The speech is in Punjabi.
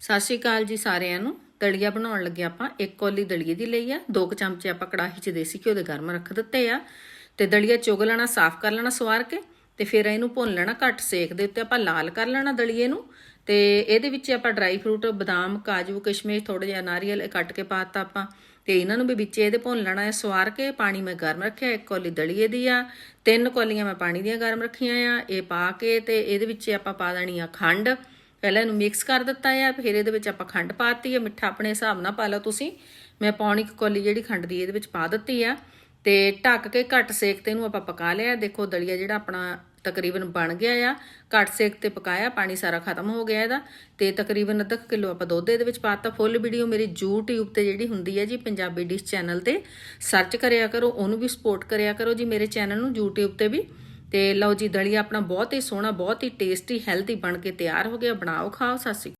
ਸਤਿ ਸ਼੍ਰੀ ਅਕਾਲ ਜੀ ਸਾਰਿਆਂ ਨੂੰ। ਦਲੀਆ ਬਣਾਉਣ ਲੱਗੇ ਆਪਾਂ। ਇੱਕ ਕੌਲੀ ਦਲੀਏ ਦੀ ਲਈ ਆ। ਦੋ ਕੁ ਚਮਚੇ ਆਪਾਂ ਕੜਾਹੀ 'ਚ ਦੇਸੀ ਘਿਓ ਦੇ ਗਰਮ ਰੱਖ ਦਿੱਤੇ ਆ। ਤੇ ਦਲੀਆ ਚੁਗ ਲੈਣਾ, ਸਾਫ਼ ਕਰ ਲੈਣਾ ਸਵਾਰ ਕੇ। ਤੇ ਫਿਰ ਇਹਨੂੰ ਭੁੰਨ ਲੈਣਾ ਘੱਟ ਸੇਕ ਦੇ ਉੱਤੇ। ਆਪਾਂ ਲਾਲ ਕਰ ਲੈਣਾ ਦਲੀਏ ਨੂੰ। ਤੇ ਇਹਦੇ ਵਿੱਚ ਆਪਾਂ ਡਰਾਈ ਫਰੂਟ, ਬਦਾਮ, ਕਾਜੂ, ਕਿਸ਼ਮਿਸ਼ ਥੋੜਾ ਜਿਹਾ ਨਾਰੀਅਲ ਕੱਟ ਕੇ ਪਾਤਾ ਆਪਾਂ। ਤੇ ਇਹਨਾਂ ਨੂੰ ਵੀ ਵਿੱਚ ਇਹਦੇ ਭੁੰਨ ਲੈਣਾ ਹੈ ਸਵਾਰ ਕੇ। ਪਾਣੀ ਮੈਂ ਗਰਮ ਰੱਖਿਆ, ਇੱਕ ਕੌਲੀ ਦਲੀਏ ਦੀ ਆ। ਤਿੰਨ ਕੌਲੀਆਂ ਮੈਂ ਪਾਣੀ ਦੀਆਂ ਗਰਮ ਰੱਖੀਆਂ ਆ। ਇਹ ਪਾ ਕੇ ਤੇ ਇਹਦੇ ਵਿੱਚ ਆਪਾਂ ਪਾ ਦੇਣੀ ਆ ਖੰਡ। ਪਹਿਲਾਂ ਇਹਨੂੰ ਮਿਕਸ ਕਰ ਦਿੱਤਾ ਆ, ਫਿਰ ਇਹਦੇ ਵਿੱਚ ਆਪਾਂ ਖੰਡ ਪਾਤੀ ਹੈ ਮਿੱਠਾ ਆਪਣੇ ਹਿਸਾਬ ਨਾਲ ਪਾ ਲਓ ਤੁਸੀਂ। ਮੈਂ ਪੌਣੀ ਕੁ ਕੌਲੀ ਜਿਹੜੀ ਖੰਡ ਦੀ ਇਹਦੇ ਵਿੱਚ ਪਾ ਦਿੱਤੀ ਆ। ਤੇ ਢੱਕ ਕੇ ਘੱਟ ਸੇਕ ਤੇ ਇਹਨੂੰ ਆਪਾਂ ਪਕਾ ਲਿਆ। ਦੇਖੋ ਦਲੀਆ ਜਿਹੜਾ ਆਪਣਾ ਤਕਰੀਬਨ ਬਣ ਗਿਆ ਆ। ਘੱਟ ਸੇਕ ਤੇ ਪਕਾਇਆ, ਪਾਣੀ ਸਾਰਾ ਖਤਮ ਹੋ ਗਿਆ ਇਹਦਾ। ਤੇ ਤਕਰੀਬਨ ਅੱਧਾ ਕੁ ਕਿਲੋ ਆਪਾਂ ਦੁੱਧ ਇਹਦੇ ਵਿੱਚ ਪਾਤਾ ਫੁੱਲ ਵੀਡੀਓ ਮੇਰੀ YouTube ਤੇ ਜਿਹੜੀ ਹੁੰਦੀ ਹੈ ਜੀ, ਪੰਜਾਬੀ ਡਿਸ਼ ਚੈਨਲ ਤੇ। ਸਰਚ ਕਰਿਆ ਕਰੋ, ਉਹਨੂੰ ਵੀ ਸਪੋਰਟ ਕਰਿਆ ਕਰੋ ਜੀ, ਮੇਰੇ ਚੈਨਲ ਨੂੰ YouTube ਤੇ ਵੀ। ਤੇ ਲਓ ਜੀ, ਦਲੀਆ ਆਪਣਾ ਬਹੁਤ ਹੀ ਸੋਹਣਾ, ਬਹੁਤ ਹੀ ਟੇਸਟੀ ਹੈਲਦੀ ਬਣ ਕੇ ਤਿਆਰ ਹੋ ਗਿਆ। ਬਣਾਓ, ਖਾਓ, ਸਤਿ